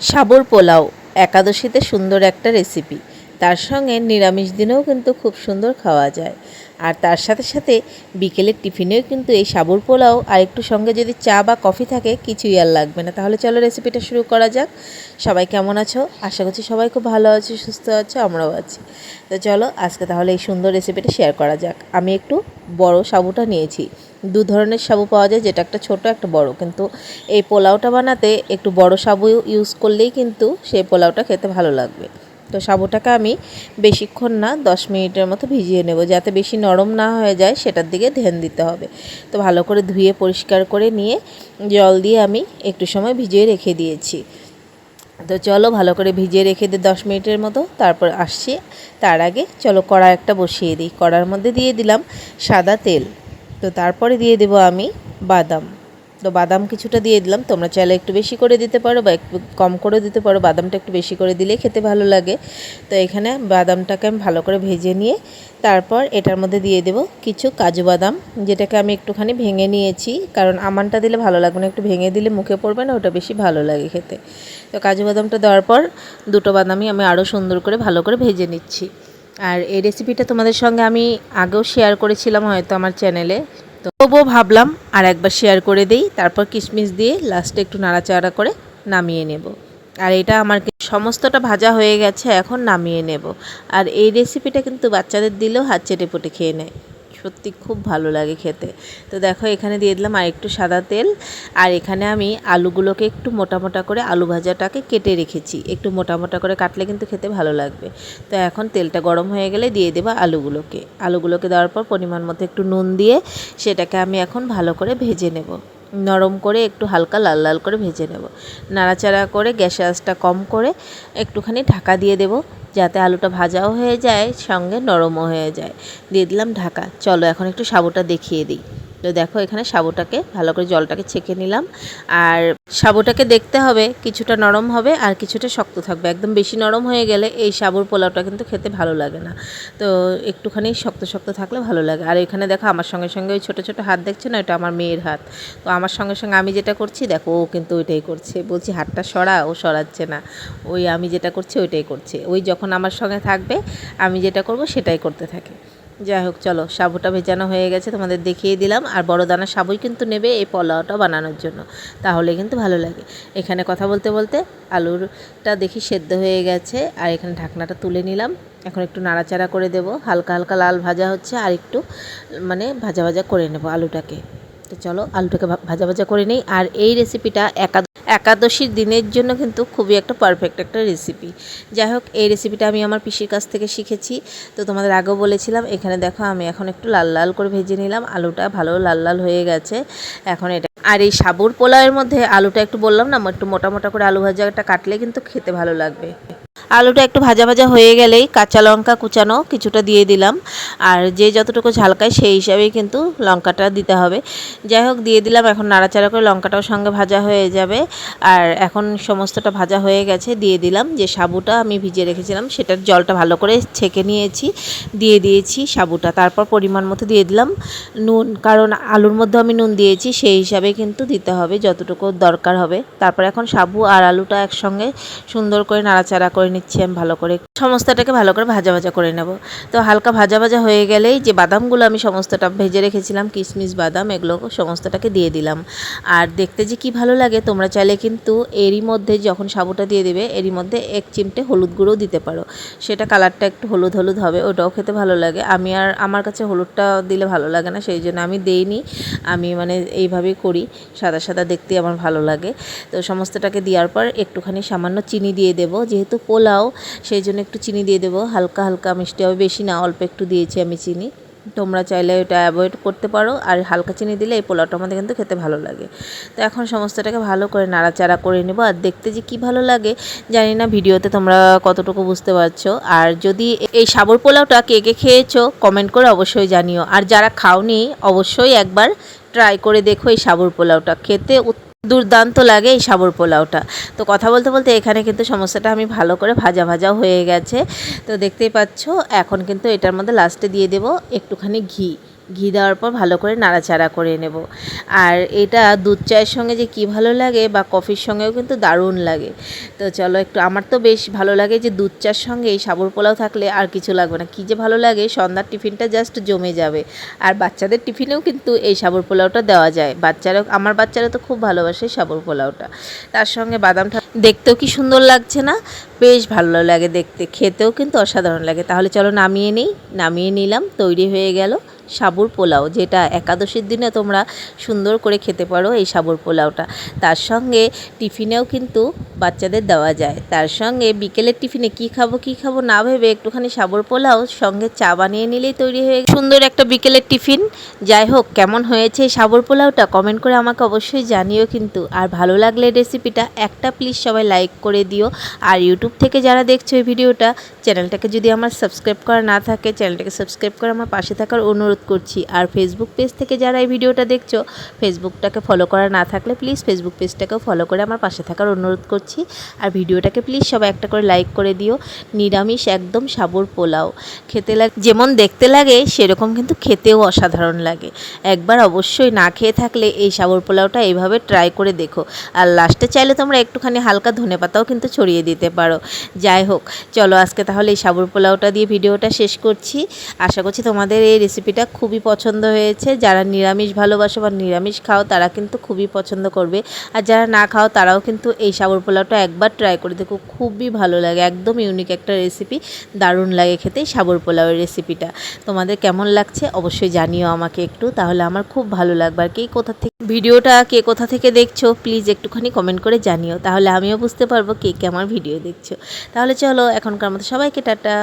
সাবুর পোলাও একাদশীতে সুন্দর একটা রেসিপি তার সঙ্গে নিরামিষ দিনেও কিন্তু খুব সুন্দর খাওয়া যায়। আর তার সাথে সাথে বিকেলের টিফিনেও কিন্তু এই সাবুর পোলাও আর একটু সঙ্গে যদি চা বা কফি থাকে, কিছুই আর লাগবে না। তাহলে চলো রেসিপিটা শুরু করা যাক। সবাই কেমন আছো? আশা করছি সবাই খুব ভালো আছো, সুস্থ আছো, আমরাও আছি। তো চলো আজকে তাহলে এই সুন্দর রেসিপিটা শেয়ার করা যাক। আমি একটু বড় সাবুটা নিয়েছি। দু ধরনের সাবু পাওয়া যায়, যেটা একটা ছোট, একটা বড়। কিন্তু এই পোলাওটা বানাতে একটু বড় সাবু ইউজ করলেই কিন্তু সেই পোলাওটা খেতে ভালো লাগবে। তো সাবুটাকে আমি বেশিক্ষণ না দশ মিনিটের মতো ভিজিয়ে নেব, যাতে বেশি নরম না হয়ে যায়, সেটার দিকে ধ্যান দিতে হবে। তো ভালো করে ধুয়ে পরিষ্কার করে নিয়ে জল দিয়ে আমি একটু সময় ভিজিয়ে রেখে দিয়েছি। তো চলো ভালো করে ভিজিয়ে রেখে দিই দশ মিনিটের মতো, তারপর আসছি। তার আগে চলো কড়া একটা বসিয়ে দিই। কড়ার মধ্যে দিয়ে দিলাম সাদা তেল। তো তারপরে দিয়ে দেবো আমি বাদাম। তো বাদাম কিছুটা দিয়ে দিলাম। তোমরা চাইলে একটু বেশি করে দিতে পারো বা একটু কম করে দিতে পারো। বাদামটা একটু বেশি করে দিলে খেতে ভালো লাগে। তো এখানে বাদামটাকে আমি ভালো করে ভেজে নিয়ে তারপর এটার মধ্যে দিয়ে দেব কিছু কাজু বাদাম, যেটাকে আমি একটুখানি ভেঙে নিয়েছি। কারণ আমানটা দিলে ভালো লাগবে না। একটু ভেঙে দিলে মুখে পড়বে না, ওটা বেশি ভালো লাগে খেতে। তো কাজু বাদামটা দেওয়ার পর দুটো বাদামই আমি আরও সুন্দর করে ভালো করে ভেজে নিচ্ছি। আর এই রেসিপিটা তোমাদের সঙ্গে আমি আগেও শেয়ার করেছিলাম হয়তো আমার চ্যানেলে তো তবুও ভাবলাম আর একবার শেয়ার করে দেই, তারপর কিশমিশ দিয়ে লাস্টে একটু নাড়াচাড়া করে নামিয়ে নেব। আর এটা আমার সমস্তটা ভাজা হয়ে গেছে, এখন নামিয়ে নেব। আর এই রেসিপিটা কিন্তু বাচ্চাদের দিলেও হাত চেটে পুটে খেয়ে নেয়। সত্যি খুব ভালো লাগে খেতে। তো দেখো, এখানে দিয়ে দিলাম আর একটু সাদা তেল। আর এখানে আমি আলুগুলোকে একটু মোটা মোটা করে আলু ভাজাটাকে কেটে রেখেছি। একটু মোটা মোটা করে কাটলে কিন্তু খেতে ভালো লাগবে। তো এখন তেলটা গরম হয়ে গেলে দিয়ে দেবো আলুগুলোকে। আলুগুলোকে দেওয়ার পর পরিমাণ মতো একটু নুন দিয়ে সেটাকে আমি এখন ভালো করে ভেজে নেব। নরম করে একটু হালকা লাল লাল করে ভেজে নেব। নাড়াচাড়া করে গ্যাসের আঁচটা কম করে একটুখানি ঢাকা দিয়ে দেব যাতে আলুটা ভাজাও হয়ে যায়, সঙ্গে নরমও হয়ে যায়। দিয়ে দিলাম ঢাকা। চলো এখন একটু সাবুটা দেখিয়ে দিই। তো দেখো, এখানে সাবুটাকে ভালো করে জলটাকে ছেঁকে নিলাম। আর সাবুটাকে দেখতে হবে কিছুটা নরম হবে আর কিছুটা শক্ত থাকবে। একদম বেশি নরম হয়ে গেলে এই সাবুর পোলাওটা কিন্তু খেতে ভালো লাগে না। তো একটুখানি শক্ত শক্ত থাকলে ভালো লাগে। আর এখানে দেখো, আমার সঙ্গে সঙ্গে ওই ছোটো ছোটো হাত দেখছে না ওটা আমার মেয়ের হাত। তো আমার সঙ্গে সঙ্গে আমি যেটা করছি, দেখো, ও কিন্তু ওইটাই করছে। বলছি, হাতটা সরা, ও সরাচ্ছে না। ওই আমি যেটা করছি, ওইটাই করছে। ওই যখন আমার সঙ্গে থাকবে, আমি যেটা করব, সেটাই করতে থাকে। যাই হোক, চলো, সাবুটা ভেজানো হয়ে গেছে, তোমাদের দেখিয়ে দিলাম। আর বড় দানা সাবুই কিন্তু নেবে এই পোলাওটা বানানোর জন্য। তাহলে কিন্তু ভালো লাগে। এখানে কথা বলতে বলতে আলুরটা দেখি সেদ্ধ হয়ে গেছে, আর এখানে ঢাকনাটা তুলে নিলাম। এখন একটু নাড়াচাড়া করে দেব। হালকা হালকা লাল ভাজা হচ্ছে, আর একটু মানে ভাজা ভাজা করে নেব আলুটাকে। তো চলো, আলুটাকে ভাজা ভাজা করে নিই। আর এই রেসিপিটা একা একাদশীর দিনের জন্য কিন্তু খুবই একটা পারফেক্ট একটা রেসিপি যাই হোক এই রেসিপিটা আমি আমার পিসির কাছ থেকে শিখেছি। তো তোমাদের আগেও বলেছিলাম, এখানে দেখো আমি এখন একটু লাল লাল করে ভেজে নিলাম। আলুটা ভালো লাল লাল হয়ে গেছে। এখন এটা আর এই সাবুর পোলাওয়ের মধ্যে আলুটা একটু বললাম না, একটু মোটা মোটা করে আলু ভাজাটা কাটলে কিন্তু খেতে ভালো লাগবে। আলুটা একটু ভাজা ভাজা হয়ে গেলেই কাঁচা লঙ্কা কুচানো কিছুটা দিয়ে দিলাম। আর যে যতটুকু ঝালকায় সেই হিসাবেই কিন্তু লঙ্কাটা দিতে হবে। যাই হোক, দিয়ে দিলাম। এখন নাড়াচাড়া করে লঙ্কাটাও সঙ্গে ভাজা হয়ে যাবে। আর এখন সমস্তটা ভাজা হয়ে গেছে, দিয়ে দিলাম। যে সাবুটা আমি ভিজিয়ে রেখেছিলাম, সেটার জলটা ভালো করে ছেঁকে নিয়েছি। দিয়ে দিয়েছি সাবুটা। তারপর পরিমাণ মতো দিয়ে দিলাম নুন। কারণ আলুর মধ্যে আমি নুন দিয়েছি, সেই হিসাবে কিন্তু দিতে হবে যতটুকু দরকার হবে। তারপর এখন সাবু আর আলুটা একসঙ্গে সুন্দর করে নাড়াচাড়া করে নিচ্ছি, আমি ভালো করে সমস্তটাকে ভালো করে ভাজা ভাজা করে নেব। তো হালকা ভাজা ভাজা হয়ে গেলেই যে বাদামগুলো আমি সমস্তটা ভেজে রেখেছিলাম কিশমিশ বাদাম, এগুলো সমস্তটাকে দিয়ে দিলাম। আর দেখতে যে কি ভালো লাগে, তোমরা চাইলে কিন্তু এরই মধ্যে যখন সাবুটা দিয়ে দেবে, এরই মধ্যে এক চিমটে হলুদ গুঁড়োও দিতে পারো। সেটা কালারটা একটু হলুদ হলুদ হবে, ওটাও খেতে ভালো লাগে। আমি আর আমার কাছে হলুদটা দিলে ভালো লাগে না, সেই জন্য আমি দেইনি। আমি মানে এইভাবেই করি, সাদা সাদা দেখতে আমার ভালো লাগে। তো সমস্তটাকে দেওয়ার পর একটুখানি সামান্য চিনি দিয়ে দেবো, যেহেতু পোলাও সেই জন্য একটু চিনি দিয়ে দেবো। হালকা হালকা মিষ্টি হবে। বেশি না, অল্প একটু দিয়েছি আমি চিনি। তোমরা চাইলে ওটা অ্যাভয়েড করতে পারো। আর হালকা চিনি দিলে এই পোলাওটা আমাদের কিন্তু খেতে ভালো লাগে। তো এখন সমস্তটাকে ভালো করে নাড়াচাড়া করে নেব। আর দেখতে যে কি ভালো লাগে, জানি না ভিডিওতে তোমরা কতটুকু বুঝতে পারছ। আর যদি এই সাবর পোলাওটা কে কে খেয়েছো কমেন্ট করে অবশ্যই জানিও। আর যারা খাওনি, অবশ্যই একবার ট্রাই করে দেখো এই সাবর পোলাওটা। খেতে দুর্দান্ত লাগে এই সাবর পোলাওটা। তো কথা বলতে বলতে এখানে কিন্তু সমস্যাটা আমি ভালো করে ভাজা ভাজা হয়ে গেছে। তো দেখতেই পাচ্ছ, এখন কিন্তু এটার মধ্যে লাস্টে দিয়ে দেব একটুখানি ঘি। ঘি দেওয়ার পর ভালো করে নাড়াচাড়া করে নেব। আর এটা দুধ চায়ের সঙ্গে যে কি ভালো লাগে বা কফির সঙ্গেও কিন্তু দারুণ লাগে। তো চলো একটু, আমার তো বেশ ভালো লাগে যে দুধ চার সঙ্গে এই সাবুর পোলাও থাকলে আর কিছু লাগবে না। কী যে ভালো লাগে, সন্ধ্যার টিফিনটা জাস্ট জমে যাবে। আর বাচ্চাদের টিফিনেও কিন্তু এই সাবুর পোলাওটা দেওয়া যায়। বাচ্চারা, আমার বাচ্চারা তো খুব ভালোবাসে সাবুর পোলাওটা। তার সঙ্গে বাদামটা দেখতেও কি সুন্দর লাগছে না? বেশ ভালো লাগে দেখতে, খেতেও কিন্তু অসাধারণ লাগে। তাহলে চলো নামিয়ে নিই, নামিয়ে নিলাম, তৈরি হয়ে গেল। সাবুর পোলাও, যেটা একাদশীর দিনে তোমরা সুন্দর করে খেতে পারো এই সাবুর পোলাওটা। তার সঙ্গে টিফিনেও কিন্তু বাচ্চাদের দেওয়া যায়। তার সঙ্গে বিকেলের টিফিনে কি খাব কি খাব না ভেবে একটুখানি সাবুর পোলাও, সঙ্গে চা বানিয়ে নিলেই তৈরি হয়ে সুন্দর একটা বিকেলের টিফিন। যাই হোক, কেমন হয়েছে এই সাবুর পোলাওটা কমেন্ট করে আমাকে অবশ্যই জানিও কিন্তু। আর ভালো লাগলে রেসিপিটা একটা প্লিজ সবাই লাইক করে দিও। আর ইউটিউব থেকে যারা দেখছ এই ভিডিওটা, চ্যানেলটাকে যদি আমার সাবস্ক্রাইব করা না থাকে, চ্যানেলটাকে সাবস্ক্রাইব করে আমার পাশে থাকার অনুরোধ করছি। আর ফেসবুক পেজ থেকে যারা এই ভিডিওটা দেখছ ফেসবুকটাকে ফলো করা না থাকলে প্লিজ ফেসবুক পেজটাকেও ফলো করে আমার পাশে থাকার অনুরোধ করছি। আর ভিডিওটাকে প্লিজ সবাই একটা করে লাইক করে দিও। নিরামিষ একদম সাবুর পোলাও। খেতে লাগে যেমন দেখতে লাগে, সেরকম কিন্তু খেতেও অসাধারণ লাগে। একবার অবশ্যই না খেয়ে থাকলে এই সাবুর পোলাওটা এইভাবে ট্রাই করে দেখো। আর লাস্টে চাইলে তোমরা একটুখানি হালকা ধনে পাতাও কিন্তু ছড়িয়ে দিতে পারো। যাই হোক, চলো আজকে তাহলে এই সাবুর পোলাওটা দিয়ে ভিডিওটা শেষ করছি। আশা করছি তোমাদের এই রেসিপিটা খুবই পছন্দ হয়েছে। যারা নিরামিষ ভালোবাসো বা নিরামিষ খাও, তারা কিন্তু খুবই পছন্দ করবে। আর যারা না খাও, তারাও কিন্তু এই সাবুর পোলাওটা একবার ট্রাই করে দেখো, খুবই ভালো লাগে। একদম ইউনিক একটা রেসিপি দারুণ লাগে খেতে সাবুর পোলাওয়ের রেসিপিটা তোমাদের কেমন লাগছে অবশ্যই জানিও আমাকে একটু, তাহলে আমার খুব ভালো লাগবে। আর কে কোথা থেকে, ভিডিওটা কে কোথা থেকে দেখছ প্লিজ একটুখানি কমেন্ট করে জানিও। তাহলে আমিও বুঝতে পারব কে কে আমার ভিডিও দেখছ। তাহলে চলো, এখনকার মতো সবাইকে টাটা।